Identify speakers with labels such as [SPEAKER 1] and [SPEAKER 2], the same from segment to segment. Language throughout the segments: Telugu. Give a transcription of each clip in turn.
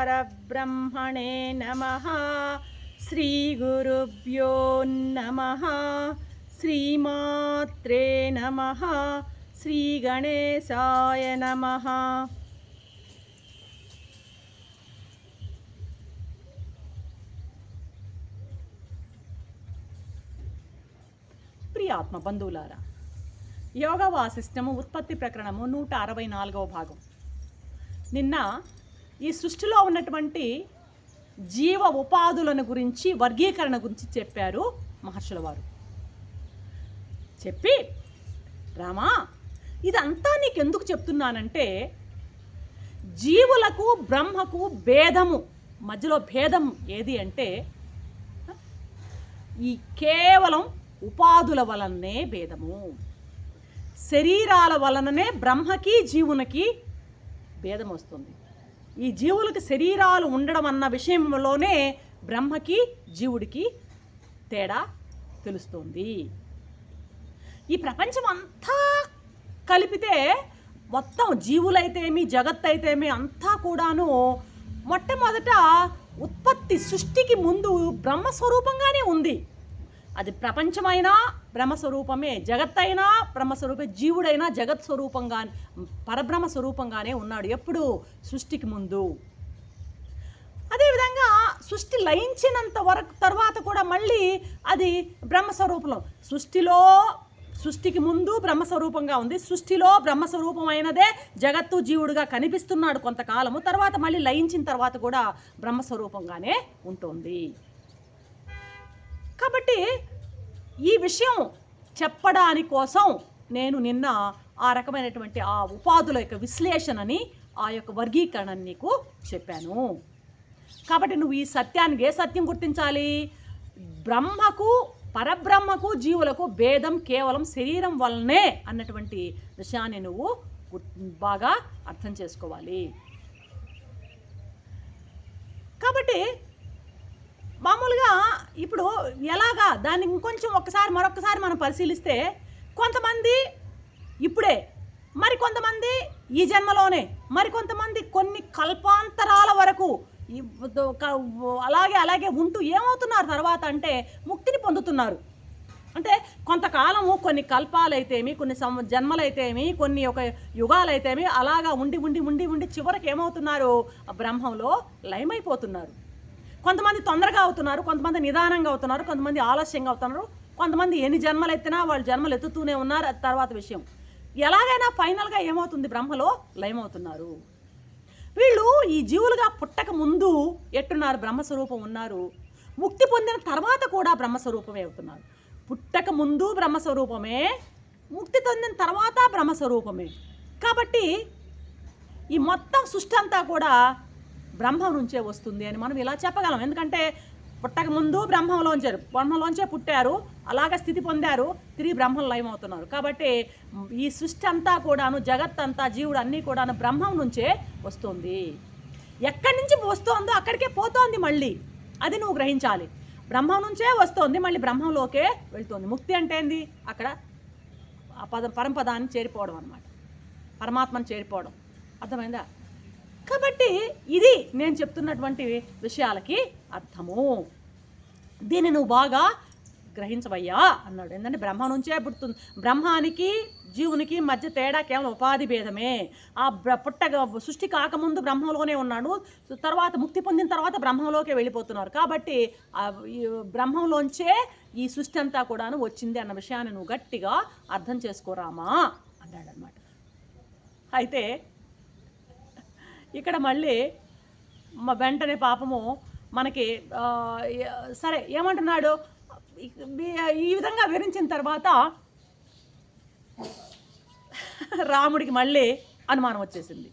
[SPEAKER 1] श्रीरामचन्द्रपरब्रह्मणे नमः श्रीगुरुभ्यो नमः श्रीमात्रे नमः श्रीगणेशाय नमः ప్రియాత్మ బంధువులారా యోగ వాసిష్టము ఉత్పత్తి ప్రకరణము నూట అరవై నాలుగవ భాగం నిన్న ఈ సృష్టిలో ఉన్నటువంటి జీవ ఉపాధులను గురించి వర్గీకరణ గురించి చెప్పారు మహర్షుల వారు. చెప్పి రామా ఇదంతా నీకు ఎందుకు చెప్తున్నానంటే జీవులకు బ్రహ్మకు భేదము మధ్యలో భేదం ఏది అంటే ఈ కేవలం ఉపాధుల వలనే భేదము. శరీరాల వలననే బ్రహ్మకి జీవునికి భేదం వస్తుంది ఈ జీవులకు శరీరాలు ఉండడం అన్న విషయంలోనే బ్రహ్మకి జీవుడికి తేడా తెలుస్తుంది. ఈ ప్రపంచం అంతా కలిపితే మొత్తం జీవులైతేమి జగత్ అయితేమి అంతా కూడాను మొట్టమొదట ఉత్పత్తి సృష్టికి ముందు బ్రహ్మస్వరూపంగానే ఉంది. అది ప్రపంచమైనా బ్రహ్మస్వరూపమే జగత్తైనా బ్రహ్మస్వరూపే జీవుడైనా జగత్ స్వరూపంగా పరబ్రహ్మ స్వరూపంగానే ఉన్నాడు ఎప్పుడు సృష్టికి ముందు. అదేవిధంగా సృష్టి లయించినంత వరకు తర్వాత కూడా మళ్ళీ అది బ్రహ్మస్వరూపంలో సృష్టిలో సృష్టికి ముందు బ్రహ్మస్వరూపంగా ఉంది సృష్టిలో బ్రహ్మస్వరూపమైనదే జగత్తు జీవుడుగా కనిపిస్తున్నాడు కొంతకాలము తర్వాత మళ్ళీ లయించిన తర్వాత కూడా బ్రహ్మస్వరూపంగానే ఉంటుంది. కాబట్టి ఈ విషయం చెప్పడాని కోసం నేను నిన్న ఆ రకమైనటువంటి ఆ ఉపాధుల యొక్క విశ్లేషణని ఆ యొక్క వర్గీకరణని నీకు చెప్పాను. కాబట్టి నువ్వు ఈ సత్యానికి ఏ సత్యం గుర్తించాలి? బ్రహ్మకు పరబ్రహ్మకు జీవులకు భేదం కేవలం శరీరం వల్లనే అన్నటువంటి విషయాన్ని నువ్వు బాగా అర్థం చేసుకోవాలి. కాబట్టి మామూలుగా ఇప్పుడు ఎలాగా దాన్ని ఇంకొంచెం ఒక్కసారి మరొకసారి మనం పరిశీలిస్తే కొంతమంది ఇప్పుడే మరి కొంతమంది ఈ జన్మలోనే మరి కొంతమంది కొన్ని కల్పాంతరాల వరకు అలాగే అలాగే ఉంటూ ఏమవుతున్నారు తర్వాత అంటే ముక్తిని పొందుతున్నారు. అంటే కొంతకాలము కొన్ని కల్పాలైతేమి కొన్ని సం జన్మలైతేమి కొన్ని ఒక యుగాలైతేమి అలాగా ఉండి ఉండి ఉండి ఉండి చివరికి ఏమవుతున్నారు? ఆ బ్రహ్మంలో లయమైపోతున్నారు. కొంతమంది తొందరగా అవుతున్నారు కొంతమంది నిదానంగా అవుతున్నారు కొంతమంది ఆలస్యంగా అవుతున్నారు కొంతమంది ఎన్ని జన్మలు ఎత్తినా వాళ్ళు జన్మలు ఎత్తుతూనే ఉన్నారు అది తర్వాత విషయం. ఎలాగైనా ఫైనల్గా ఏమవుతుంది బ్రహ్మలో? లయమవుతున్నారు. వీళ్ళు ఈ జీవులుగా పుట్టక ముందు ఎట్టున్నారు? బ్రహ్మస్వరూపం ఉన్నారు. ముక్తి పొందిన తర్వాత కూడా బ్రహ్మస్వరూపమే అవుతున్నారు. పుట్టక ముందు బ్రహ్మస్వరూపమే ముక్తి పొందిన తర్వాత బ్రహ్మస్వరూపమే. కాబట్టి ఈ మొత్తం సృష్టి అంతా కూడా బ్రహ్మం నుంచే వస్తుంది అని మనం ఇలా చెప్పగలం. ఎందుకంటే పుట్టక ముందు బ్రహ్మంలోంచారు బ్రహ్మంలోంచే పుట్టారు అలాగ స్థితి పొందారు తిరిగి బ్రహ్మం లయమవుతున్నారు. కాబట్టి ఈ సృష్టి అంతా కూడాను జగత్ అంతా జీవుడు అన్నీ కూడాను బ్రహ్మం నుంచే వస్తుంది. ఎక్కడి నుంచి వస్తోందో అక్కడికే పోతోంది మళ్ళీ. అది నువ్వు గ్రహించాలి. బ్రహ్మం నుంచే వస్తోంది మళ్ళీ బ్రహ్మంలోకే వెళ్తోంది. ముక్తి అంటే ఏంది? అక్కడ ఆ పద పరంపదాన్ని చేరిపోవడం అనమాట పరమాత్మను చేరిపోవడం. అర్థమైందా? కాబట్టి ఇది నేను చెప్తున్నటువంటి విషయాలకి అర్థము. దీన్ని నువ్వు బాగా గ్రహించవయ్యా అన్నాడు. ఏంటంటే బ్రహ్మ నుంచే పుడుతుంది. బ్రహ్మానికి జీవునికి మధ్య తేడా కేవలం ఉపాధి భేదమే. ఆ బ్ర పుట్టగా సృష్టి కాకముందు బ్రహ్మంలోనే ఉన్నాడు. తర్వాత ముక్తి పొందిన తర్వాత బ్రహ్మంలోకే వెళ్ళిపోతున్నారు. కాబట్టి ఈ బ్రహ్మంలోంచే ఈ సృష్టి అంతా కూడాను వచ్చింది అన్న విషయాన్ని నువ్వు గట్టిగా అర్థం చేసుకోరామా అన్నాడు అనమాట అయితే ఇక్కడ మళ్ళీ మా వెంటనే పాపము మనకి సరే ఏమంటున్నాడు? ఈ- విధంగా వివరించిన తర్వాత రాముడికి మళ్ళీ అనుమానం వచ్చేసింది.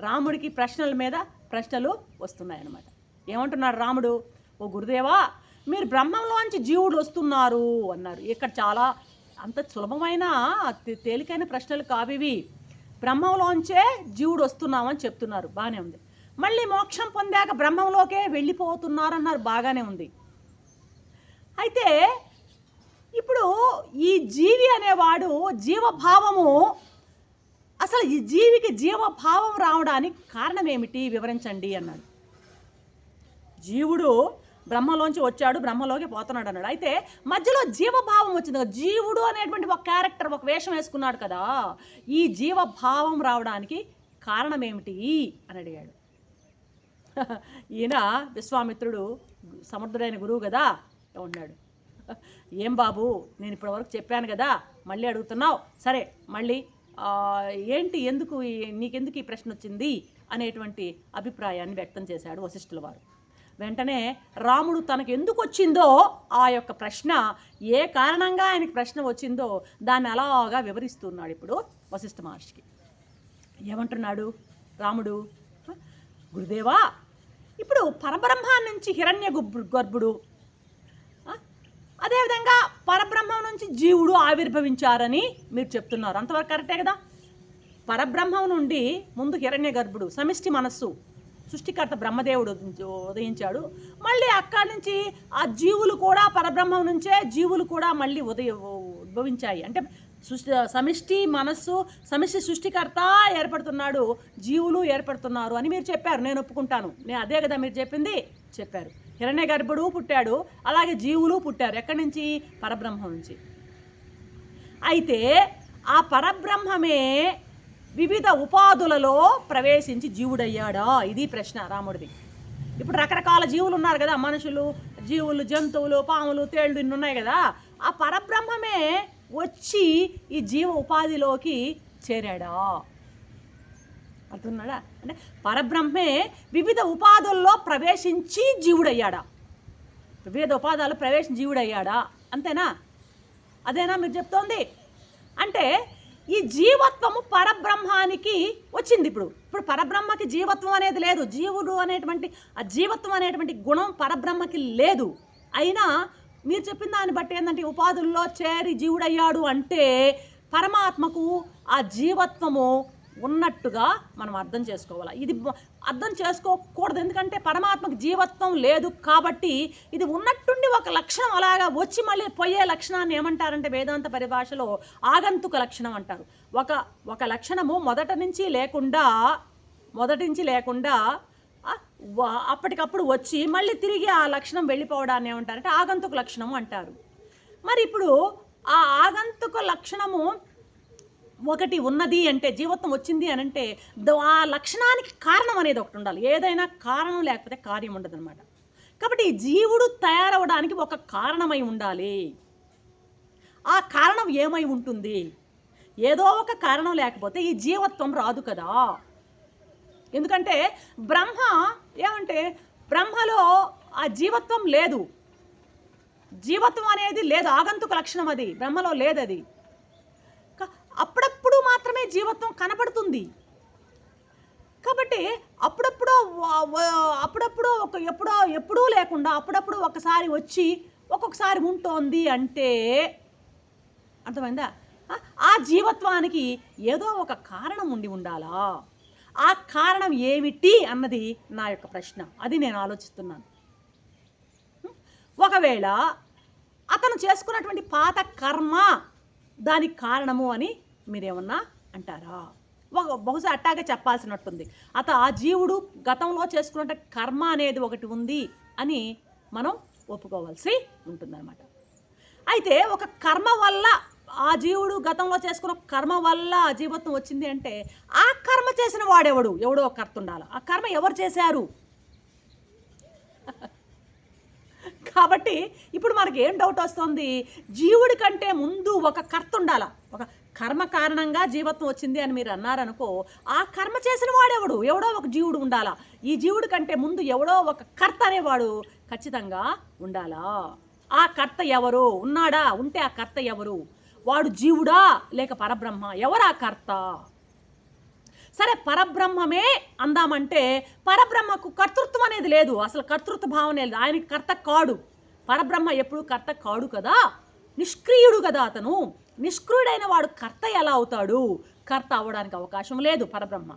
[SPEAKER 1] రాముడికి ప్రశ్నల మీద ప్రశ్నలు వస్తున్నాయి అన్నమాట ఏమంటున్నాడు రాముడు? ఓ గురుదేవా మీరు బ్రహ్మంలోంచి జీవుడు వస్తున్నారు అన్నారు. ఇక్కడ చాలా అంత సులభమైన తేలికైన ప్రశ్నలు కావివి. బ్రహ్మంలోంచే జీవుడు వస్తున్నామని చెప్తున్నారు. బాగానే ఉంది. మళ్ళీ మోక్షం పొందాక బ్రహ్మంలోకే వెళ్ళిపోతున్నారన్నారు. బాగానే ఉంది. అయితే ఇప్పుడు ఈ జీవి అనేవాడు జీవభావము అసలు ఈ జీవికి జీవభావం రావడానికి కారణం ఏమిటి వివరించండి అన్నాడు. జీవుడు బ్రహ్మలోంచి వచ్చాడు బ్రహ్మలోకి పోతున్నాడు అన్నాడు. అయితే మధ్యలో జీవభావం వచ్చింది కదా జీవుడు అనేటువంటి ఒక క్యారెక్టర్ ఒక వేషం వేసుకున్నాడు కదా ఈ జీవభావం రావడానికి కారణం ఏమిటి అని అడిగాడు. ఈయన విశ్వామిత్రుడు సమర్థుడైన గురువు కదా ఉన్నాడు. ఏం బాబు నేను ఇప్పటివరకు చెప్పాను కదా మళ్ళీ అడుగుతున్నావు. సరే మళ్ళీ ఏంటి ఎందుకు నీకెందుకు ఈ ప్రశ్న వచ్చింది అనేటువంటి అభిప్రాయాన్ని వ్యక్తం చేశాడు వశిష్ఠుల వారు. వెంటనే రాముడు తనకు ఎందుకు వచ్చిందో ఆ యొక్క ప్రశ్న ఏ కారణంగా ఆయనకి ప్రశ్న వచ్చిందో దాన్ని అలాగా వివరిస్తున్నాడు ఇప్పుడు వశిష్ఠ మహర్షికి. ఏమంటున్నాడు రాముడు? గురుదేవా ఇప్పుడు పరబ్రహ్మ నుంచి హిరణ్య గర్భుడు అదేవిధంగా పరబ్రహ్మం నుంచి జీవుడు ఆవిర్భవించారని మీరు చెప్తున్నారు. అంతవరకు కరెక్టే కదా? పరబ్రహ్మం నుండి ముందు హిరణ్య గర్భుడు సమిష్టి మనస్సు. సృష్టికర్త బ్రహ్మదేవుడు ఉదయించాడు. మళ్ళీ అక్కడి నుంచి ఆ జీవులు కూడా పరబ్రహ్మం నుంచే జీవులు కూడా మళ్ళీ ఉదయ ఉద్భవించాయి. అంటే సృష్టి సమిష్టి మనస్సు సమిష్టి సృష్టికర్త ఏర్పడుతున్నాడు. జీవులు ఏర్పడుతున్నారు అని మీరు చెప్పారు. నేను ఒప్పుకుంటాను. నేను అదే కదా మీరు చెప్పింది? చెప్పారు. హిరణ్య గర్భుడు పుట్టాడు. అలాగే జీవులు పుట్టారు. ఎక్కడి నుంచి? పరబ్రహ్మం నుంచి. అయితే ఆ పరబ్రహ్మమే వివిధ ఉపాధులలో ప్రవేశించి జీవుడయ్యాడా? ఇది ప్రశ్న రాముడిది. ఇప్పుడు రకరకాల జీవులు ఉన్నారు కదా మనుషులు జీవులు జంతువులు పాములు తేళ్ళు ఇన్ని ఉన్నాయి కదా ఆ పరబ్రహ్మమే వచ్చి ఈ జీవ ఉపాధిలోకి చేరాడా? అర్థన్నాడా అంటే పరబ్రహ్మే వివిధ ఉపాధుల్లో ప్రవేశించి జీవుడయ్యాడా? వివిధ ఉపాధాలు ప్రవేశించి జీవుడయ్యాడా? అంతేనా? అదేనా మీరు చెప్తోంది? అంటే ఈ జీవత్వము పరబ్రహ్మానికి వచ్చింది ఇప్పుడు. ఇప్పుడు పరబ్రహ్మకి జీవత్వం అనేది లేదు. జీవుడు అనేటువంటి ఆ జీవత్వం అనేటువంటి గుణం పరబ్రహ్మకి లేదు. అయినా మీరు చెప్పిన దాన్ని బట్టి ఏంటంటే ఉపాధుల్లో చేరి జీవుడయ్యాడు అంటే పరమాత్మకు ఆ జీవత్వము ఉన్నట్టుగా మనం అర్థం చేసుకోవాలి. ఇది అర్థం చేసుకోకూడదు. ఎందుకంటే పరమాత్మకు జీవత్వం లేదు కాబట్టి ఇది ఉన్నట్టుండి ఒక లక్షణం అలాగా వచ్చి మళ్ళీ పోయే లక్షణాన్ని ఏమంటారంటే వేదాంత పరిభాషలో ఆగంతుక లక్షణం అంటారు. ఒక ఒక లక్షణము మొదట నుంచి లేకుండా మొదటి నుంచి లేకుండా అప్పటికప్పుడు వచ్చి మళ్ళీ తిరిగి ఆ లక్షణం వెళ్ళిపోవడాన్ని ఏమంటారంటే ఆగంతుక లక్షణము అంటారు. మరి ఇప్పుడు ఆ ఆగంతుక లక్షణము ఒకటి ఉన్నది అంటే జీవత్వం వచ్చింది అని అంటే ఆ లక్షణానికి కారణం అనేది ఒకటి ఉండాలి. ఏదైనా కారణం లేకపోతే కార్యం ఉండదు అనమాట కాబట్టి ఈ జీవుడు తయారవడానికి ఒక కారణమై ఉండాలి. ఆ కారణం ఏమై ఉంటుంది? ఏదో ఒక కారణం లేకపోతే ఈ జీవత్వం రాదు కదా. ఎందుకంటే బ్రహ్మ ఏమంటే బ్రహ్మలో ఆ జీవత్వం లేదు. జీవత్వం అనేది లేదు. ఆగంతుక లక్షణం అది. బ్రహ్మలో లేదు అది జీవత్వం కనపడుతుంది. కాబట్టి అప్పుడప్పుడు అప్పుడప్పుడు ఒక ఎప్పుడో ఎప్పుడూ లేకుండా అప్పుడప్పుడు ఒకసారి వచ్చి ఒక్కొక్కసారి ఉంటోంది అంటే అర్థమైందా? ఆ జీవత్వానికి ఏదో ఒక కారణం ఉండి ఉండాలా? ఆ కారణం ఏమిటి అన్నది నా యొక్క ప్రశ్న. అది నేను ఆలోచిస్తున్నాను. ఒకవేళ అతను చేసుకున్నటువంటి పాత కర్మ దానికి కారణము అని మీరేమన్నా అంటారా? బహుశా అట్టాగే చెప్పాల్సినట్టుంది. అత ఆ జీవుడు గతంలో చేసుకున్న కర్మ అనేది ఒకటి ఉంది అని మనం ఒప్పుకోవాల్సి ఉంటుందన్నమాట. అయితే ఒక కర్మ వల్ల ఆ జీవుడు గతంలో చేసుకున్న కర్మ వల్ల ఆ జీవత్వం వచ్చింది అంటే ఆ కర్మ చేసిన వాడెవడు? ఎవడో ఒక కర్త ఉండాలి. ఆ కర్మ ఎవరు చేశారు? కాబట్టి ఇప్పుడు మనకి ఏం డౌట్ వస్తుంది? జీవుడి కంటే ముందు ఒక కర్త ఉండాల? ఒక కర్మ కారణంగా జీవత్వం వచ్చింది అని మీరు అన్నారనుకో ఆ కర్మ చేసిన వాడెవడు? ఎవడో ఒక జీవుడు ఉండాలా? ఈ జీవుడి కంటే ముందు ఎవడో ఒక కర్త అనేవాడు ఖచ్చితంగా ఉండాలా? ఆ కర్త ఎవరు? ఉన్నాడా? ఉంటే ఆ కర్త ఎవరు? వాడు జీవుడా? లేక పరబ్రహ్మ? ఎవరు ఆ కర్త? సరే పరబ్రహ్మమే అందామంటే పరబ్రహ్మకు కర్తృత్వం అనేది లేదు. అసలు కర్తృత్వ భావన లేదు. ఆయనకి కర్త కాడు. పరబ్రహ్మ ఎప్పుడు కర్త కాడు కదా. నిష్క్రియుడు కదా అతను. నిష్క్రియుడైన వాడు కర్త ఎలా అవుతాడు? కర్త అవ్వడానికి అవకాశం లేదు పరబ్రహ్మ.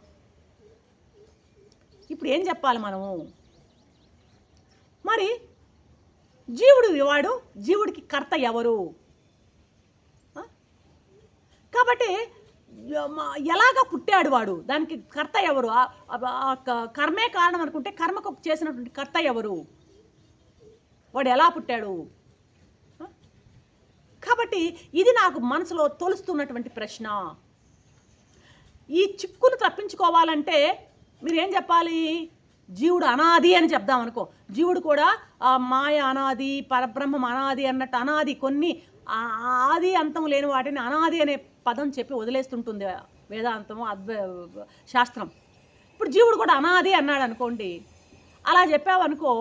[SPEAKER 1] ఇప్పుడు ఏం చెప్పాలి మనము? మరి జీవుడు వాడు జీవుడికి కర్త ఎవరు? కాబట్టి ఎలాగ పుట్టాడు వాడు? దానికి కర్త ఎవరు? ఆ- క- కర్మే కారణం అనుకుంటే కర్మకు చేసినటువంటి కర్త ఎవరు? వాడు ఎలా పుట్టాడు? కాబట్టి ఇది నాకు మనసులో తొలుస్తున్నటువంటి ప్రశ్న. ఈ చిక్కును తప్పించుకోవాలంటే మీరు ఏం చెప్పాలి? జీవుడు అనాది అని చెప్దాం అనుకో. జీవుడు కూడా ఆ, మాయ అనాది పరబ్రహ్మం అనాది అన్నట్టు అనాది కొన్ని ఆ ఆది అంతం లేని వాటిని అనాది అనే పదం చెప్పి వదిలేస్తుంటుంది వేదాంతం అద్వై శాస్త్రం. ఇప్పుడు జీవుడు కూడా అనాది అన్నాడు అనుకోండి. అలా చెప్పావనుకో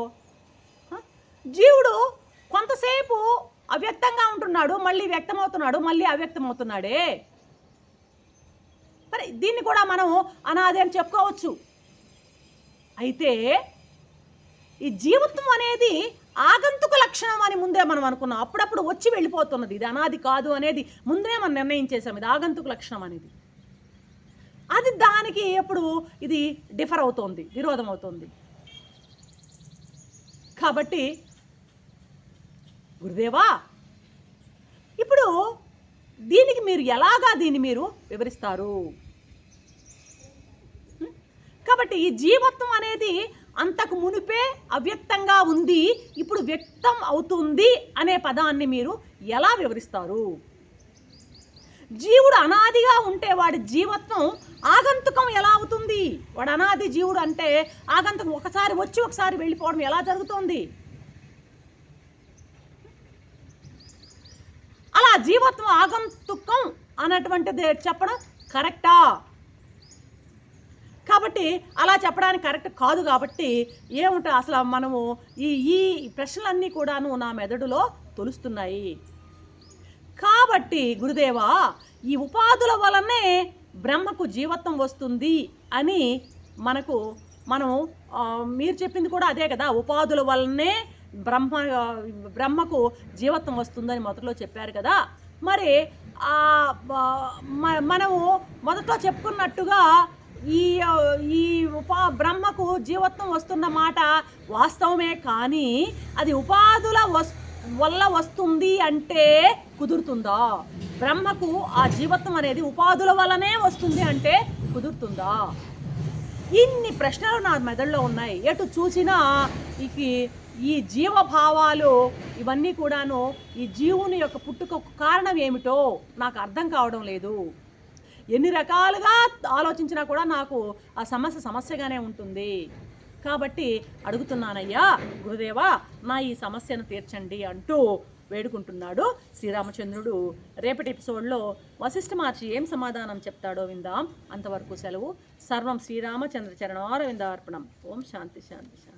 [SPEAKER 1] జీవుడు కొంతసేపు అవ్యక్తంగా ఉంటున్నాడు మళ్ళీ వ్యక్తమవుతున్నాడు మళ్ళీ అవ్యక్తమవుతున్నాడే. మరి దీన్ని కూడా మనం అనాది అని చెప్పుకోవచ్చు. అయితే ఈ జీవితం అనేది ఆగంతుక లక్షణం అని ముందే మనం అనుకున్నాం. అప్పుడప్పుడు వచ్చి వెళ్ళిపోతున్నది. ఇది అనాది కాదు అనేది ముందే మనం నిర్ణయించేసాం ఇది ఆగంతుక లక్షణం అనేది. అది దానికి ఎప్పుడు ఇది డిఫర్ అవుతోంది విరోధం అవుతోంది. కాబట్టి గురుదేవా ఇప్పుడు దీనికి మీరు ఎలాగా దీన్ని మీరు వివరిస్తారు? కాబట్టి ఈ జీవత్వం అనేది అంతకు మునిపే అవ్యక్తంగా ఉంది ఇప్పుడు వ్యక్తం అవుతుంది అనే పదాన్ని మీరు ఎలా వివరిస్తారు? జీవుడు అనాదిగా ఉంటే వాడి జీవత్వం ఆగంతుకం ఎలా అవుతుంది? వాడు అనాది జీవుడు అంటే ఆగంతుకం ఒకసారి వచ్చి ఒకసారి వెళ్ళిపోవడం ఎలా జరుగుతోంది? అలా జీవత్వం ఆగంతుకం అన్నటువంటిది చెప్పడం కరెక్టా? కాబట్టి అలా చెప్పడానికి కరెక్ట్ కాదు కాబట్టి ఏముంటే అసలు మనము ఈ ఈ ప్రశ్నలన్నీ కూడాను నా మెదడులో తొలుస్తున్నాయి. కాబట్టి గురుదేవా ఈ ఉపాధుల వలనే బ్రహ్మకు జీవత్వం వస్తుంది అని మనకు మనం మీరు చెప్పింది కూడా అదే కదా ఉపాధుల వలనే బ్రహ్మ బ్రహ్మకు జీవత్వం వస్తుందని మొదట్లో చెప్పారు కదా. మరి మనము మొదట్లో చెప్పుకున్నట్టుగా ఈ ఈ ఉపా బ్రహ్మకు జీవత్వం వస్తున్న మాట వాస్తవమే కానీ అది ఉపాధుల వస్ వల్ల వస్తుంది అంటే కుదురుతుందా? బ్రహ్మకు ఆ జీవత్వం అనేది ఉపాధుల వల్లనే వస్తుంది అంటే కుదురుతుందా? ఇన్ని ప్రశ్నలు నా మెదడులో ఉన్నాయి. ఎటు చూసినా ఈ ఈ జీవభావాలు ఇవన్నీ కూడాను ఈ జీవుని యొక్క పుట్టుకకు కారణం ఏమిటో నాకు అర్థం కావడం లేదు. ఎన్ని రకాలుగా ఆలోచించినా కూడా నాకు ఆ సమస్య సమస్యగానే ఉంటుంది. కాబట్టి అడుగుతున్నానయ్యా గురుదేవా నా ఈ సమస్యను తీర్చండి అంటూ వేడుకుంటున్నాడు శ్రీరామచంద్రుడు. రేపటి ఎపిసోడ్లో వశిష్ఠ మార్చి ఏం సమాధానం చెప్తాడో విందాం. అంతవరకు సెలవు. సర్వం శ్రీరామచంద్ర చరణార విందార్పణం ఓం శాంతి శాంతి శాంతి.